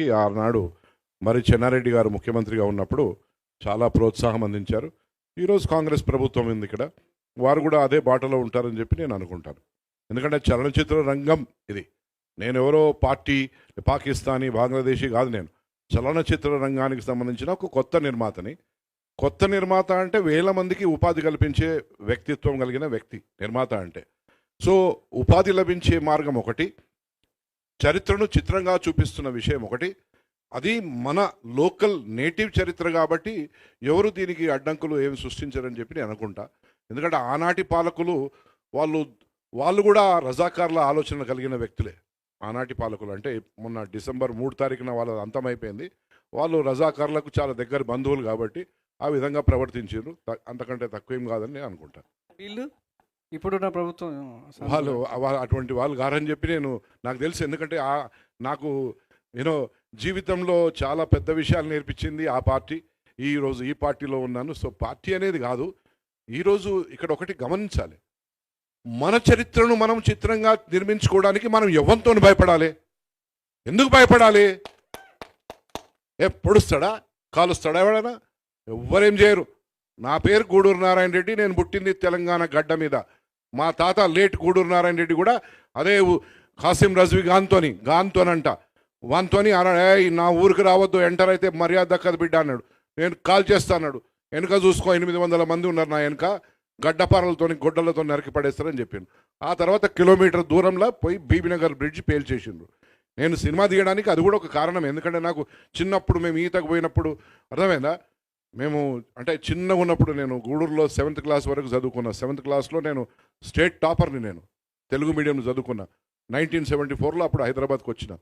ఉద్యమానికి ఆనాడు మరి చెన్నారెడ్డి గారు ముఖ్యమంత్రిగా ఉన్నప్పుడు చాలా ప్రోత్సాహం అందించారు. ఈరోజు కాంగ్రెస్ ప్రభుత్వం ఉంది ఇక్కడ. వారు కూడా అదే బాటలో ఉంటారని చెప్పి నేను అనుకుంటాను. ఎందుకంటే చలనచిత్ర రంగం ఇది. నేను ఎవరో పార్టీ పాకిస్తానీ బంగ్లాదేశీ కాదు నేను. చలనచిత్ర రంగానికి సంబంధించిన ఒక కొత్త నిర్మాతని. కొత్త నిర్మాత అంటే వేల మందికి ఉపాధి కల్పించే వ్యక్తిత్వం కలిగిన వ్యక్తి నిర్మాత అంటే. సో ఉపాధి లభించే మార్గం ఒకటి. చరిత్రను చిత్రంగా చూపిస్తున్న విషయం ఒకటి. అది మన లోకల్ నేటివ్ చరిత్ర కాబట్టి ఎవరు దీనికి అడ్డంకులు ఏమి సృష్టించారని చెప్పి నేను అనుకుంటా. ఎందుకంటే ఆనాటి పాలకులు వాళ్ళు వాళ్ళు కూడా రజాకార్ల ఆలోచన కలిగిన వ్యక్తులే. ఆనాటి పాలకులు అంటే మొన్న డిసెంబర్ మూడు తారీఖున వాళ్ళ అంతమైపోయింది. వాళ్ళు రజాకార్లకు చాలా దగ్గర బంధువులు కాబట్టి ఆ విధంగా ప్రవర్తించారు అంతకంటే తక్కువేం కాదని నేను అనుకుంటాను వీళ్ళు ఇప్పుడున్న ప్రభుత్వం వాళ్ళు అటువంటి వాళ్ళు గారని చెప్పి నేను నాకు తెలుసు. ఎందుకంటే ఆ నాకు యూనో జీవితంలో చాలా పెద్ద విషయాలు నేర్పించింది ఆ పార్టీ. ఈరోజు ఈ పార్టీలో ఉన్నాను. సో పార్టీ అనేది కాదు. ఈరోజు ఇక్కడ ఒకటి గమనించాలి. మన చరిత్రను మనం చిత్రంగా నిర్మించుకోవడానికి మనం ఎవరితో భయపడాలి? ఎందుకు భయపడాలి? ఏ పొడుస్తాడా? కాలుస్తాడా ఎవడైనా? ఎవ్వరేం చేయరు. నా పేరు గూడూరు నారాయణ రెడ్డి నేను పుట్టింది తెలంగాణ గడ్డ మీద. మా తాత లేట్ గూడూరు నారాయణ రెడ్డి కూడా అదే కాసిం రజ్వి గాన్తోని గాన్తోనంట వాన్తోని అన్నాడు నా ఊరికి రావద్దు ఎంటర్ అయితే మర్యాద దక్కదు బిడ్డ అన్నాడు. నేను కాల్ చేస్తా అన్నాడు. వెనుక చూసుకో ఎనిమిది వందల మంది ఉన్నారు నా వెనుక గడ్డపారలతోని గొడ్డలతో నరికి పడేస్తారని చెప్పాను ఆ తర్వాత కిలోమీటర్ దూరంలో పోయి బీబీనగర్ బ్రిడ్జ్ పేల్చేసిండ్రు నేను సినిమా తీయడానికి అది కూడా ఒక కారణం. ఎందుకంటే నాకు చిన్నప్పుడు మేము ఈతకు పోయినప్పుడు అర్థమైందా? మేము అంటే చిన్నగా ఉన్నప్పుడు నేను గూడూరులో సెవెంత్ క్లాస్ వరకు చదువుకున్నా. సెవెంత్ క్లాస్లో నేను స్టేట్ టాపర్ని నేను తెలుగు మీడియం చదువుకున్నా. నైన్టీన్ సెవెంటీ ఫోర్లో అప్పుడు హైదరాబాద్కి వచ్చిన.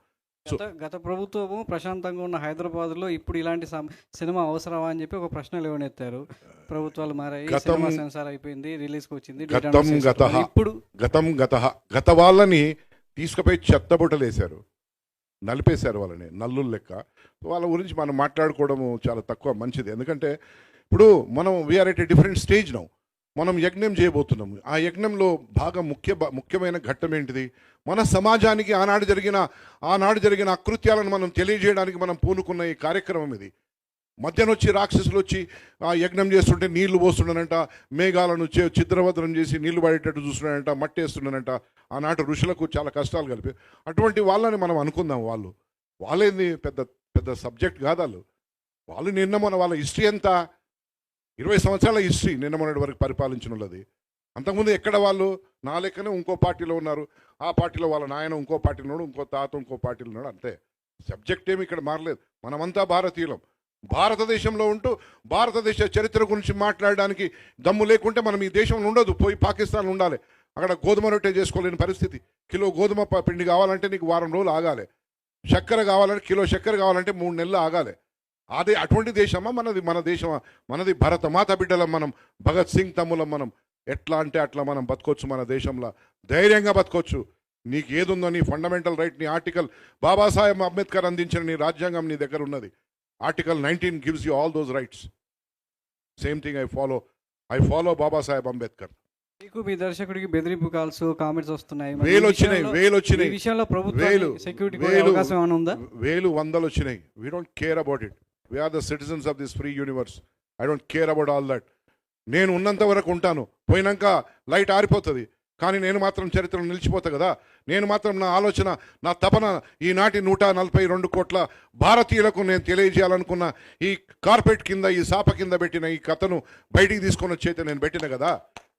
గత గత ప్రభుత్వము ప్రశాంతంగా ఉన్న హైదరాబాద్లో ఇప్పుడు ఇలాంటి సినిమా అవసరమా అని చెప్పి ఒక ప్రశ్న లేవనెత్తారు. ప్రభుత్వాలు మారాయి సినిమా సెన్సార్ అయిపోయింది రిలీజ్కి వచ్చింది గతం గతః. ఇప్పుడు గతం గత గత వాళ్ళని తీసుకుపోయి చెత్తబుట్టలు వేశారు నలిపేశారు వాళ్ళని నల్లులు లెక్క. వాళ్ళ గురించి మనం మాట్లాడుకోవడం చాలా తక్కువ మంచిది. ఎందుకంటే ఇప్పుడు మనం we are at a different stage now మనం యజ్ఞం చేయబోతున్నాము ఆ యజ్ఞంలో బాగా ముఖ్య ముఖ్యమైన ఘట్టం ఏంటిది? మన సమాజానికి ఆనాడు జరిగిన ఆనాడు జరిగిన అకృత్యాలను మనం తెలియజేయడానికి మనం పూనుకున్న ఈ కార్యక్రమం ఇది. మధ్యన వచ్చి రాక్షసులు వచ్చి ఆ యజ్ఞం చేస్తుంటే నీళ్ళు పోస్తున్నానంట మేఘాలను చిత్రభద్రం చేసి నీళ్ళు పడేటట్టు చూస్తున్నాడంట మట్టి వేస్తున్నానంట ఆనాటి ఋషులకు చాలా కష్టాలు కలిపి అటువంటి వాళ్ళని మనం అనుకుందాం వాళ్ళు. వాళ్ళేంది పెద్ద పెద్ద సబ్జెక్ట్ కాదు వాళ్ళు. వాళ్ళు నిన్న మన వాళ్ళ హిస్టరీ ఎంత? ఇరవై సంవత్సరాల హిస్టరీ నిన్న మొన్నటి వరకు పరిపాలించిన వాళ్ళది అంతకుముందు ఎక్కడ వాళ్ళు? నా లెక్కనే ఇంకో పార్టీలో ఉన్నారు. ఆ పార్టీలో వాళ్ళ నాయన ఇంకో పార్టీలో ఉన్నాడు ఇంకో తాత ఇంకో పార్టీలో ఉన్నాడు అంతే. సబ్జెక్ట్ ఏమి ఇక్కడ మారలేదు. మనమంతా భారతీయులం. భారతదేశంలో ఉంటూ భారతదేశ చరిత్ర గురించి మాట్లాడడానికి దమ్ము లేకుంటే మనం ఈ దేశంలో ఉండదు. పోయి పాకిస్తాన్ ఉండాలి. అక్కడ గోధుమ రొట్టె చేసుకోలేని పరిస్థితి. కిలో గోధుమ పిండి కావాలంటే నీకు వారం రోజులు ఆగాలి. చక్కెర కావాలంటే కిలో చక్కెర కావాలంటే మూడు నెలలు ఆగాలి. అదే అటువంటి దేశమా? మనది మన దేశమా? మనది భరతమాత బిడ్డలం మనం భగత్ సింగ్ తమ్ములం మనం. ఎట్లా అంటే అట్లా మనం బతకొచ్చు మన దేశంలో. ధైర్యంగా బతకొచ్చు. నీకు ఏదుందో నీ ఫండమెంటల్ రైట్ నీ ఆర్టికల్ బాబాసాహెబ్ అంబేద్కర్ అందించిన నీ రాజ్యాంగం నీ దగ్గర ఉన్నది. Article nineteen gives you all those rights same thing I follow I follow Babasaheb Ambedkar మీకు మీ దర్శకుడికి బెదిరింపు కాల్స్ కామెంట్స్ వస్తున్నాయి. వేలు వచ్చినాయి వేలు వచ్చినాయి. విషయంలో ప్రభుత్వం వేలు, సెక్యూరిటీ వేలు. అవకాశం ఏమైనా ఉందా? వేలు వందలు వచ్చినాయి. We don't care about it we are the citizens of this free universe I don't care about all that నేను ఉన్నంత వరకు ఉంటాను. పోయినాక లైట్ ఆరిపోతుంది. కానీ నేను మాత్రం చరిత్రలో నిలిచిపోతా కదా. నేను మాత్రం నా ఆలోచన నా తపన ఈనాటి నూట నలభై రెండు కోట్ల భారతీయులకు నేను తెలియజేయాలనుకున్న ఈ కార్పెట్ కింద ఈ సాప కింద పెట్టిన ఈ కథను బయటికి తీసుకొని వచ్చైతే నేను పెట్టిన కదా.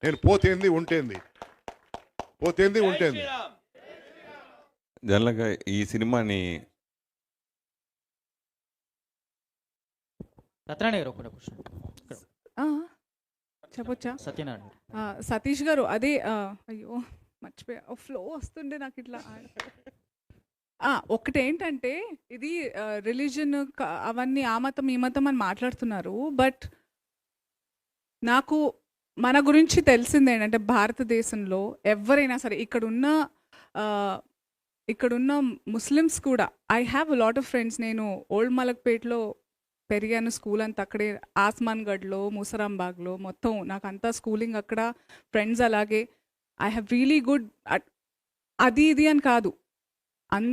నేను పోతేంది ఉంటేంది. పోతేంది ఉంటేంది. జనరల్గా ఈ సినిమాని సత్యనారాయణ గారు ఒకటే క్వశ్చన్ చెప్పొచ్చా? సత్యనారాయణ. సతీష్ గారు అదే అయ్యో మర్చిపోయా. ఫ్లో వస్తుండే నాకు ఇట్లా. ఆ, ఒకటి ఏంటంటే ఇది రిలీజన్ అవన్నీ ఆ మతం ఈ మతం అని మాట్లాడుతున్నారు బట్ నాకు మన గురించి తెలిసింది ఏంటంటే భారతదేశంలో ఎవరైనా సరే ఇక్కడున్న ఇక్కడున్న ముస్లిమ్స్ కూడా I have lot of friends నేను ఓల్డ్ మలక్పేట్లో పెరిగాను స్కూల్ అంతా అక్కడే. ఆస్మాన్గఢ్లో ముసరాంబాగ్లో మొత్తం నాకు అంతా స్కూలింగ్ అక్కడ. ఫ్రెండ్స్ అలాగే. ఐ హ్యావ్ రియలీ గుడ్ అది ఇది అని కాదు. అన్